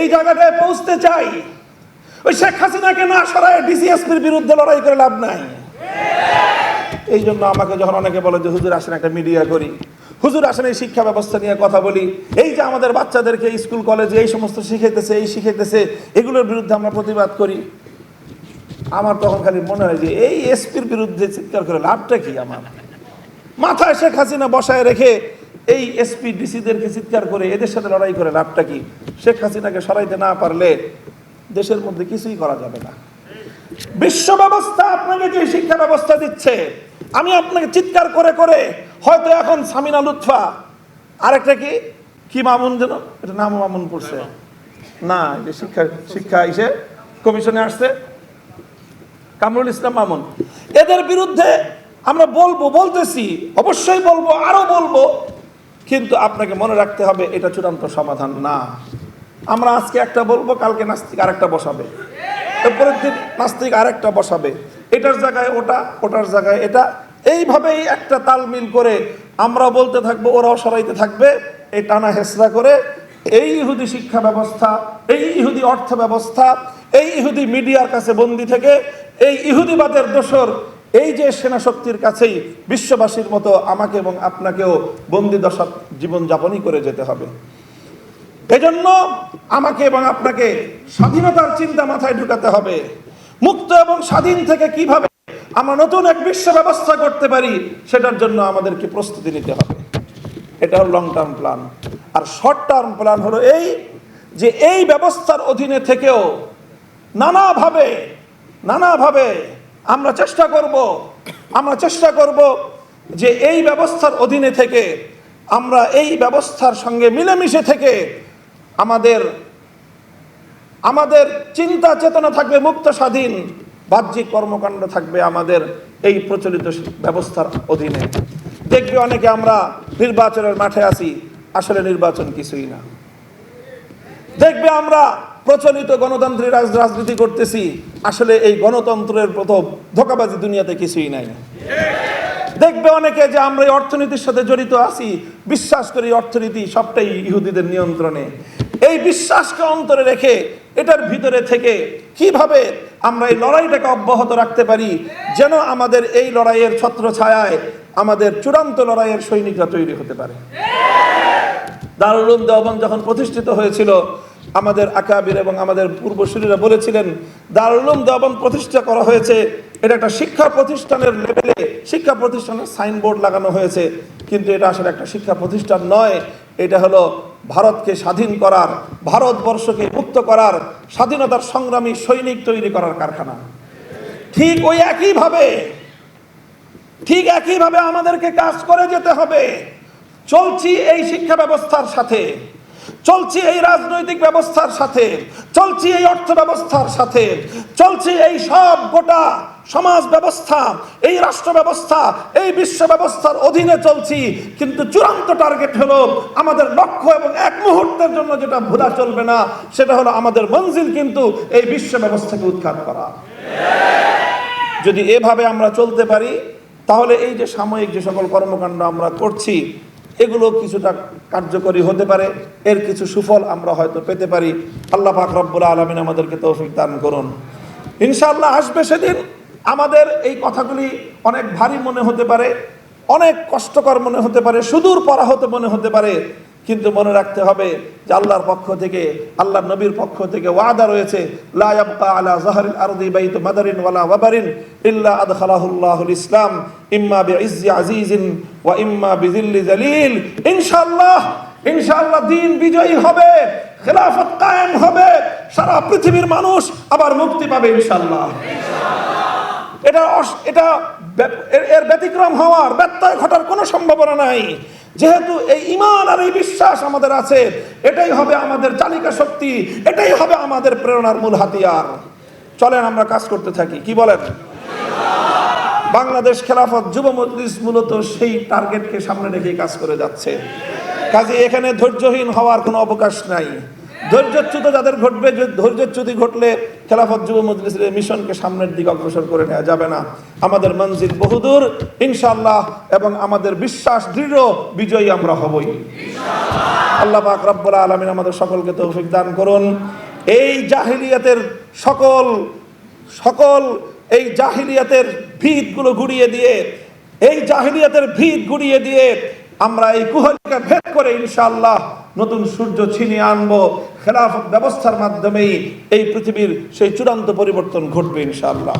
এই জায়গাটায় পৌঁছতে চাই। ওই শেখ হাসিনাকে না সরায় ডিসিএসপির বিরুদ্ধে লড়াই করে লাভ নাই। এই জন্য আমাকে যখন অনেকে বলে যে, হুজুর, আসেন একটা মিডিয়া করি। হুজুর, আসেন এই শিক্ষা ব্যবস্থা নিয়ে কথা বলি। এই যে আমাদের বাচ্চাদেরকে স্কুল, কলেজে এই সমস্ত শিখাইতেছে, এই শিখাইতেছে, এগুলোর বিরুদ্ধে আমরা প্রতিবাদ করি। আমার তখন খালি মনে হয় যে, এই এসপির বিরুদ্ধে চিৎকার করে লাভটা কি আমার? মাথায় শেখ হাসিনা বসায় রেখে এই এসপি ডিসিদেরকে চিৎকার করে এদের সাথে লড়াই করে লাভটা কি? শেখ হাসিনাকে সরাইতে না পারলে দেশের মধ্যে কিছুই করা যাবে না। বিশ্ব ব্যবস্থা আপনাকে যে শিক্ষা ব্যবস্থা দিচ্ছে, আমি আপনাকে চিৎকার করে করে হয়তো এখন সামিনা লুৎফা, আরেকটা কি? কি মামুন যেন? এটা নাম মামুন পড়ছে। না যে শিক্ষা শিক্ষা ইসে কমিশনে আসছে। কামরুল ইসলাম মামুন। এদের বিরুদ্ধে আমরা বলব, বলতেছি, অবশ্যই বলব, আরও বলব কিন্তু আপনাকে মনে রাখতে হবে, এটা চূড়ান্ত সমাধান না। আমরা আজকে একটা বলব, কালকে নাস্তিক আরেকটা বসাবে। এরপরের দিন নাস্তিক আরেকটা বসাবে। এটার জায়গায় ওটা, ওটার জায়গায় এটা। এইভাবেই একটা তালমিল করে আমরা বলতে থাকব, ওরাও সরাইতে থাকবে। এই টানা হেসরা করে এই ইহুদি শিক্ষা ব্যবস্থা, এই ইহুদি অর্থ ব্যবস্থা, এই ইহুদি মিডিয়ার কাছে বন্দি থেকে এই ইহুদিবাদের দোসর এই যে সেনা শক্তির কাছেই বিশ্ববাসীর মতো আমাকে এবং আপনাকেও বন্দি দশা জীবনযাপনই করে যেতে হবে। এজন্য আমাকে এবং আপনাকে স্বাধীনতার চিন্তা মাথায় ঢুকাতে হবে। মুক্ত এবং স্বাধীন থেকে কীভাবে আমরা নতুন এক বিশ্ব ব্যবস্থা করতে পারি, সেটার জন্য আমাদেরকে প্রস্তুতি নিতে হবে। এটা হলো লং টার্ম প্ল্যান আর শর্ট টার্ম প্ল্যান হলো এই যে এই ব্যবস্থার অধীনে থেকেও নানাভাবে নানাভাবে আমরা চেষ্টা করব, আমরা চেষ্টা করব যে এই ব্যবস্থার অধীনে থেকে আমরা এই ব্যবস্থার সঙ্গে মিলেমিশে থেকে আমাদের আমাদের চিন্তা চেতনা থাকবে, মুক্ত স্বাধীন বাহ্যিক কর্মকাণ্ড থাকবে আমাদের এই প্রচলিত ব্যবস্থার অধীনে। দেখবে অনেকে আমরা নির্বাচনের মাঠে আছি, আসলে নির্বাচন কিছুই না। দেখবে আমরা প্রচলিত গণতান্ত্রিক রাজ- রাজনীতি করতেছি আসলে এই গণতন্ত্রের প্রথম ধোকাবাজি দুনিয়াতে কিছুই নাই। দেখবে অনেকে যে আমরা এই অর্থনীতির সাথে জড়িত আছি, বিশ্বাস করি অর্থনীতি সবটাই ইহুদিদের নিয়ন্ত্রণে। এই বিশ্বাসকে অন্তরে রেখে এটার ভিতরে থেকে কীভাবে আমরা এই লড়াইটাকে অব্যাহত রাখতে পারি, যেন আমাদের এই লড়াইয়ের ছত্র ছায়ায় আমাদের চূড়ান্ত লড়াইয়ের সৈনিকরা তৈরি হতে পারে। দারুল দেওবন্দ যখন প্রতিষ্ঠিত হয়েছিল আমাদের আকাবির এবং আমাদের পূর্বসূরীরা বলেছিলেন দারুল উলুম প্রতিষ্ঠা করা হয়েছে। এটা একটা শিক্ষা প্রতিষ্ঠানের লেভেলে, শিক্ষা প্রতিষ্ঠানের সাইনবোর্ড লাগানো হয়েছে। কিন্তু এটা আসলে একটা শিক্ষা প্রতিষ্ঠান নয়। এটা হলো ভারতকে স্বাধীন করার, ভারতবর্ষকে মুক্ত করার, স্বাধীনতার সংগ্রামী সৈনিক তৈরি করার কারখানা। ঠিক ওই একইভাবে, ঠিক একইভাবে আমাদেরকে কাজ করে যেতে হবে। চলছি এই শিক্ষা ব্যবস্থার সাথে। চলছি এই রাজনৈতিক ব্যবস্থার সাথে, চলছি এই অর্থ ব্যবস্থার সাথে, চলছি এই সব গোটা সমাজ ব্যবস্থা, এই রাষ্ট্র ব্যবস্থা, এই বিশ্ব ব্যবস্থার অধীনে চলছি। কিন্তু চূড়ান্ত টার্গেট হলো আমাদের লক্ষ্য এবং এক মুহূর্তের জন্য যেটা ভুলা চলবে না, সেটা হলো আমাদের মঞ্জিল কিন্তু এই বিশ্ব ব্যবস্থাকে উৎখাত করা। যদি এভাবে আমরা চলতে পারি, তাহলে এই যে সাময়িক যে সকল কর্মকাণ্ড আমরা করছি, এগুলো কিছুটা কার্যকরী হতে পারে। এর কিছু সুফল আমরা হয়তো পেতে পারি। আল্লাহ পাক রব্বুল আলমিন আমাদেরকে তৌফিক দান করুন। ইনশাআল্লাহ আসবে সেদিন। আমাদের এই কথাগুলি অনেক ভারী মনে হতে পারে, অনেক কষ্টকর মনে হতে পারে, সুদূর পড়া হতে মনে হতে পারে। কিন্তু মনে রাখতে হবে যে আল্লাহর পক্ষ থেকে আল্লাহ নবীর পক্ষ থেকে ওয়াদা রয়েছে, লা ইয়াবকা আলা বাইতু মাদারিন ওয়ালা ওয়াবারিন ইসলাম, ইম্মা বিইজ্জি আজিজিন ওয়া ইম্মা বিযিল্লি জালিল ইনশাআল্লাহ ইনশাআল্লাহ দিন বিজয়ী হবে, খেলাফত কায়েম হবে, সারা পৃথিবীর মানুষ আবার মুক্তি পাবে ইনশাআল্লাহ। এটা এটা এর ব্যতিক্রম হওয়ার ব্যত্যয় ঘটার কোনো সম্ভাবনা নাই। যেহেতু এই ইমান আর এই বিশ্বাস আমাদের আছে, এটাই হবে আমাদের চালিকা শক্তি, এটাই হবে আমাদের প্রেরণার মূল হাতিয়ার। চলেন আমরা কাজ করতে থাকি, কি বলেন? বাংলাদেশ খেলাফত যুব মজলিস মূলত সেই টার্গেটকে সামনে রেখে কাজ করে যাচ্ছে। কাজে এখানে ধৈর্যহীন হওয়ার কোনো অবকাশ নাই। ধৈর্যচ্যুত যাদের ঘটবে, ধৈর্যচ্যুতি ঘটলে খেলাফত যুব মজলিসের মিশনকে সামনের দিকে অগ্রসর করে নেওয়া যাবে না। আমাদের মঞ্জিল বহুদূর ইনশাল্লাহ এবং আমাদের বিশ্বাস দৃঢ়, বিজয়ী আমরা হবই। আল্লাহ পাক রব্বুল আলমিন আমাদের সকলকে তৌফিক দান করুন। এই জাহিলিয়াতের সকল সকল এই জাহিলিয়াতের ভিতগুলো গুড়িয়ে দিয়ে, এই জাহিলিয়াতের ভিত গুড়িয়ে দিয়ে আমরা এই কুহলিকে ভেদ করে ইনশাআল্লাহ নতুন সূর্য ছিনিয়ে আনব। খেলাফত ব্যবস্থার মাধ্যমেই এই পৃথিবীর সেই চূড়ান্ত পরিবর্তন ঘটবে ইনশাআল্লাহ।